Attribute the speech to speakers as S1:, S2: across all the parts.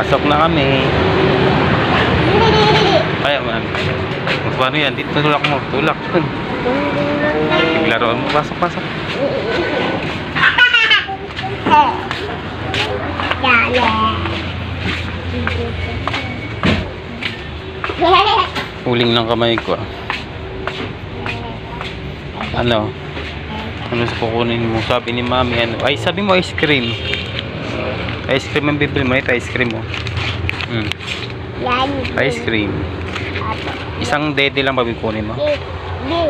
S1: Pasok na kami. Kaya man. Paano yan? Dito tulak mo. Tulak. Naglaro mo. Pasok, pasok. Huling ng kamay ko. ah. Ano? Ano sa kukunin mo? Sabi ni mami ano? Ay, sabi mo ice cream. Ice cream ang bibili mo. Ito ice cream mo. Hmm.
S2: Yan.
S1: Ice cream. Isang dede lang babikunin mo.
S2: Di. Di.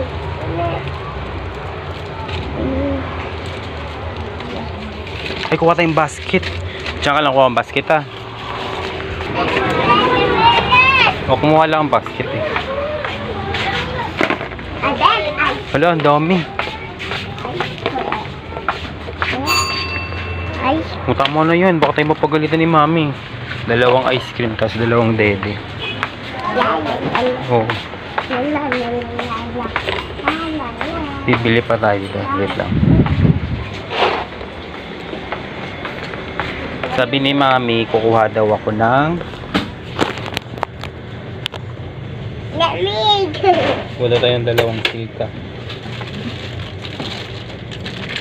S1: Ay, kuha tayong basket. Diyan ka lang kuha ang basket ah. O, kumuha lang ang basket eh. Wala, ang dami. Muta mo na yun. Baka tayo mapagalitan ni mami. Dalawang ice cream, tapos dalawang dede. Oo.
S2: La.
S1: Bibili pa tayo dito. Wait lang. Sabi ni mami, kukuha daw ako ng...
S2: Lamig.
S1: Wala tayong dalawang silka.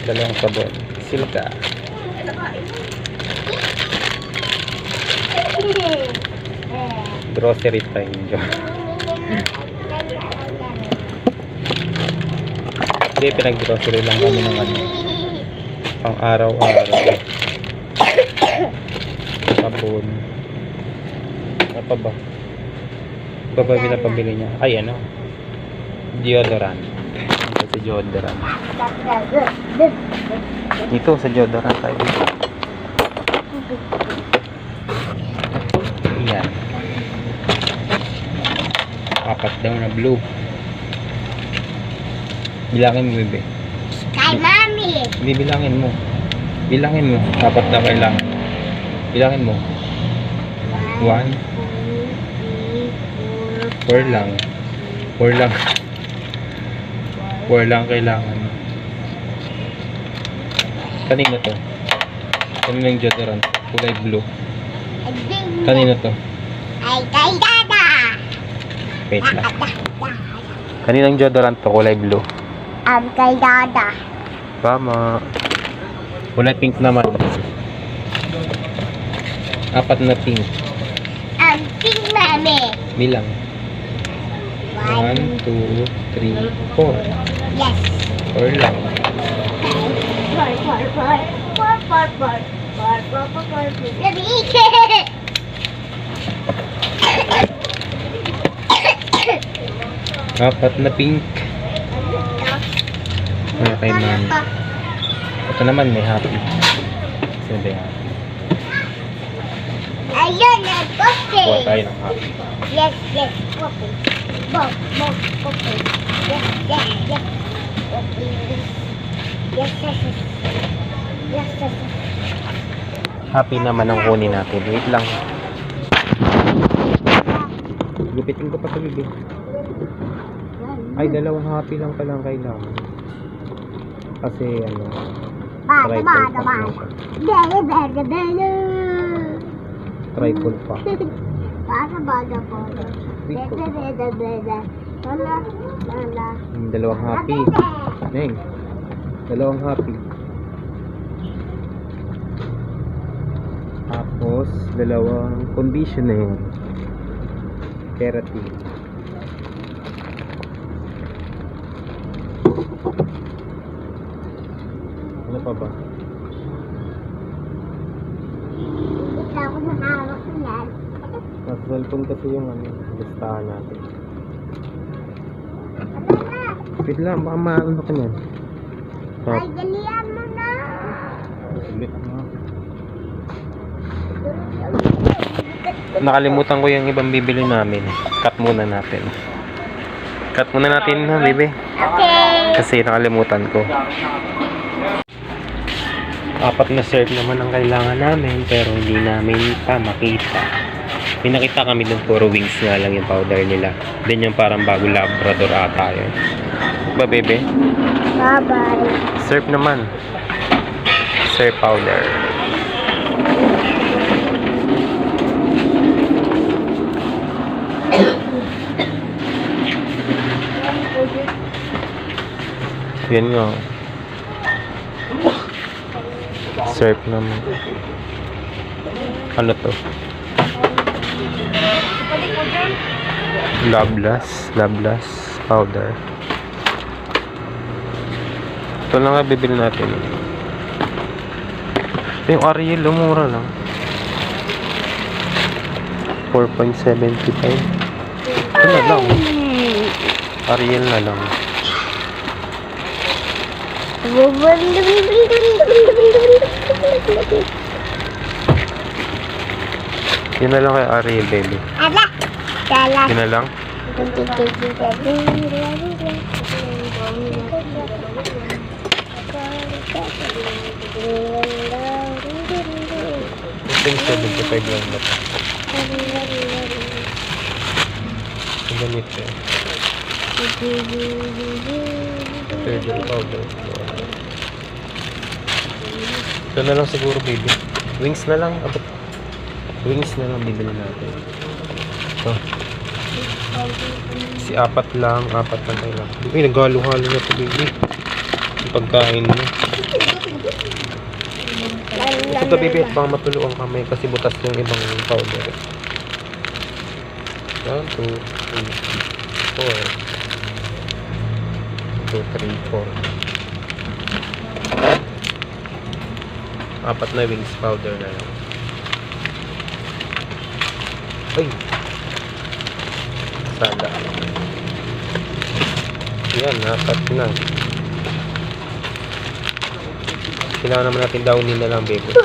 S1: Dalawang sabon. Silka. Grocery time. Hindi, pinag-grocery lang kami ng ano. Pang araw-araw. Sabon. Ano pa ba? Ano ba pinapabili niya? Ay, ano? Deodorant. Ito sa deodorant. Dito sa deodorant tayo dito. Yan. Apat daw na blue. Bilangin mo, bebe.
S2: Kay mami.
S1: Hindi bilangin mo. Bilangin mo. Apat na kailangan. Bilangin mo. One. Four lang. Four lang. Four lang kailangan. Kanino to? Kanino yung deodorant? Kulay blue. Kanino to?
S2: Ay, kay dada.
S1: Wait lang. Kanino yung deodorant to? Kulay blue.
S2: Am kay dada.
S1: Tama. Kulay pink naman. Apat na pink.
S2: Am pink mami.
S1: Bilang.
S2: One.
S1: Two, three, four.
S2: Yes.
S1: Four lang.
S2: Four, four, four. Four, four, four. Four, four, four, four. Lamig.
S1: Apat na pink. Ano kay mami? Ito naman may happy. Sino ba yung happy?
S2: Ayun, nag-coffee.
S1: Kuha tayo ng happy.
S2: Yes, yes, coffee. Bob, bob, coffee. Yes, yes, yes. Coffee. Yes, yes, yes. Yes, yes, yes.
S1: Happy naman ang kunin natin. Wait lang. Gupitin ko pa sa bibig. Ay, dalawang happy lang pala ang kailangan. Kasi ano,
S2: Bada,
S1: Tripod
S2: bada,
S1: pa
S2: bada.
S1: siya.
S2: Bada, bada, bada.
S1: tripod pa.
S2: Bada, bada, bada. Bada, bada, bada. Lala, lala.
S1: Dalawang happy. Neng, dalawang happy. Tapos, dalawang conditioner. Keratin. Ano pa ba?
S2: Ito ako nakawak yan.
S1: Nasa cellphone kasi yung ano, listahan natin.
S2: Ano na?
S1: Wait lang, baka maano ka niyan.
S2: Ay, dalihan mo na.
S1: Ulit na. Nakalimutan ko yung ibang bibili namin. Cut muna natin. Cut muna natin na, bibi.
S2: Okay
S1: kasi nakalimutan ko. Apat na serve naman ang kailangan namin pero hindi namin pa makita. May nakita kami ng puro wings nga lang yung powder nila. Then yung parang bago labrador ata yun. Ba bebe?
S2: bye bye
S1: serve naman. Serve powder. Hello. Yan nga. Surf naman. Ano to? Lablas. Lablas powder. Ito lang nga bibili natin. Ito yung Ariel, lumura lang. 4.75. Ito na lang. Ariel na lang. Yun na lang kay Ariel, baby.
S2: Ala! Kala.
S1: Yun na lang. Ito yung 75 lang na to. Ang ganito. Detergent powder. Ito na lang siguro, baby. Wings na lang. Abot. Wings na lang bibili natin. Ito. Si apat lang, apat lang tayo lang. Uy, naghalo-halo na ito, baby. Yung pagkain mo. Ito, baby, at baka matulo ang kamay kasi butas yung ibang powder. 1, 2, 3, 4. 2, 3, 4. Apat na wings powder na lang. Ay! Sada. Yan, apat na. Kailangan naman natin downy na lang, baby.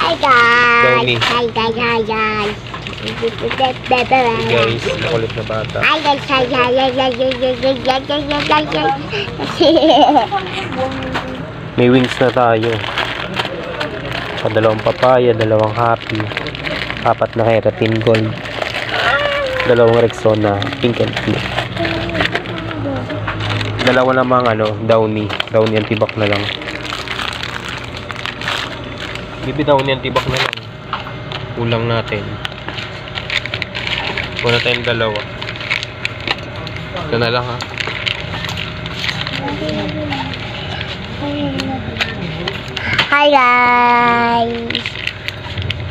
S2: Hi guys!
S1: Downy.
S2: Hi guys! Hi guys!
S1: Guys, makulit na bata.
S2: Hi guys! Hi guys! Hi guys! Hi guys! Hi guys! Hi guys!
S1: May wings na tayo. Pa dalawang papaya, dalawang happy, apat na keratin gold, dalawang Rexona pink and pink. Dalawa namang ano, downy. Downy antibac na lang. Bibi downy antibac na lang. Kulang natin. Kuna tayong dalawa. Ito na lang ha.
S2: Hi guys!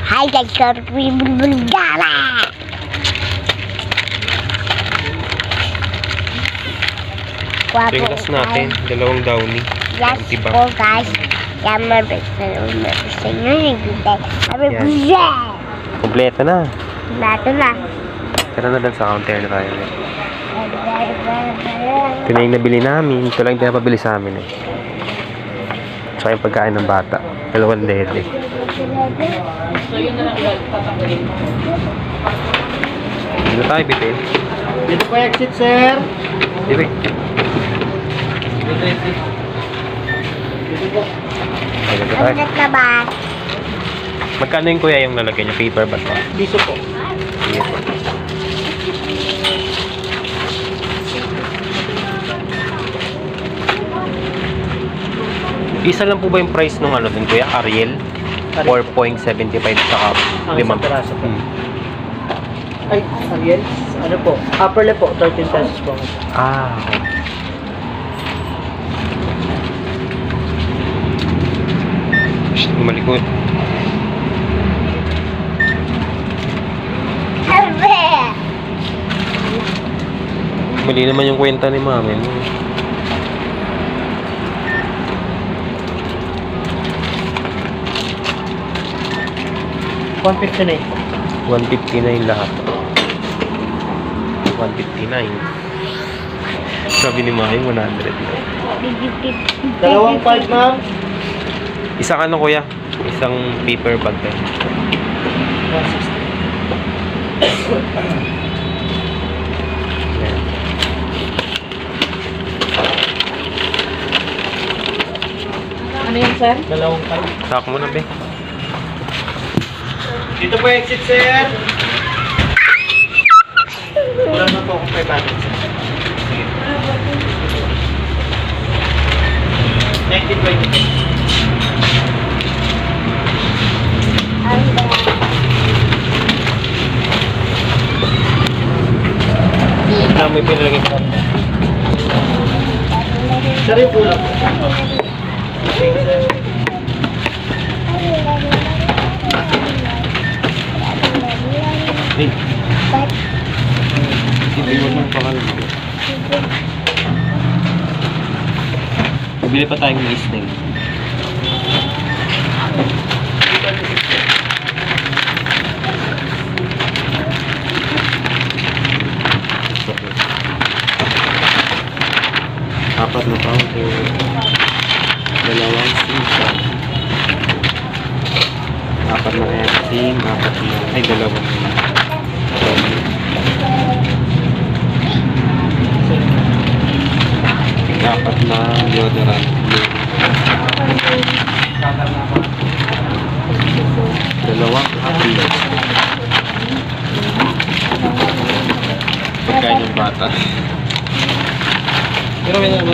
S2: Hi guys! Guwapo
S1: Ringkas natin, dalawang downy.
S2: Yes po guys. Yan mabit sa mabit sa inyo. Nagbigay. Sabi
S1: Yan.
S2: buzzer!
S1: Kompleto na.
S2: Nato na.
S1: Tara na lang sa counter na tayo. Ito na yung nabili namin. Ito lang yung pinapabili sa amin eh. Tsaka yung pagkain ng bata. Dalawang dede. Dito tayo, bitin.
S3: Dito po exit, sir.
S1: Dito.
S3: Dito po.
S1: Dito tayo.
S2: Na ba?
S1: Magkano yung kuya yung lalagyan niya? Paper ba ito?
S3: Piso po.
S1: Isa lang po ba yung price nung ano dun kuya? Ariel? 4.75 saka
S3: Ang isang piraso po.
S1: Hmm.
S3: Ay, Ariel. Ano po? Upper lip po, 13 pesos po.
S1: Ah, okay. Shh, malikot. Mali naman yung kwenta ni mami. No?
S3: One fifty na
S1: 159 lahat. 159. Sabi ni Mami, 100 na.
S3: Dalawang five, ma'am.
S1: Isang ano kuya? Isang paper bag eh.
S3: 160.
S1: Ayan.
S3: Ano yan, sir? Dalawang five.
S1: Sak mo na, be.
S3: Dito po exit, sir. Wala na po akong 500, sir. Sige. 1920.
S1: Na may pinalagay ko.
S2: Ano yung kulang?
S1: Eh,
S4: But,
S1: hindi mo nang pangalan ko. Bibili pa tayong yun. Apat na powder. Dalawang sisa. Apat na empty. Apat na... Ay, dalawang... Apat na deodorant. Dalawang apple. Pagkain ng bata.
S2: Pero may ano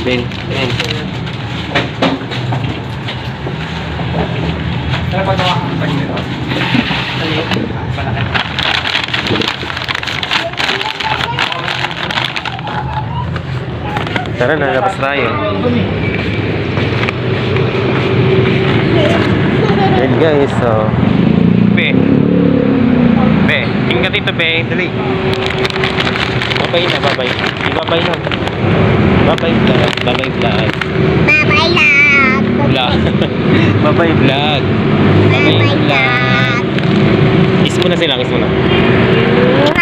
S1: Ben, Ben.
S2: Pero pag nawa ang pag nito. Palaki.
S1: Tara na, labas tayo. Yan guys, so... Be. Be, tingin ka dito, Be. Dali. Babay na, babay. Di babay na. Babay vlog. Babay vlog.
S4: love.
S1: Vlog. babay vlog. Babay vlog. Kiss mo na sila, kiss mo na.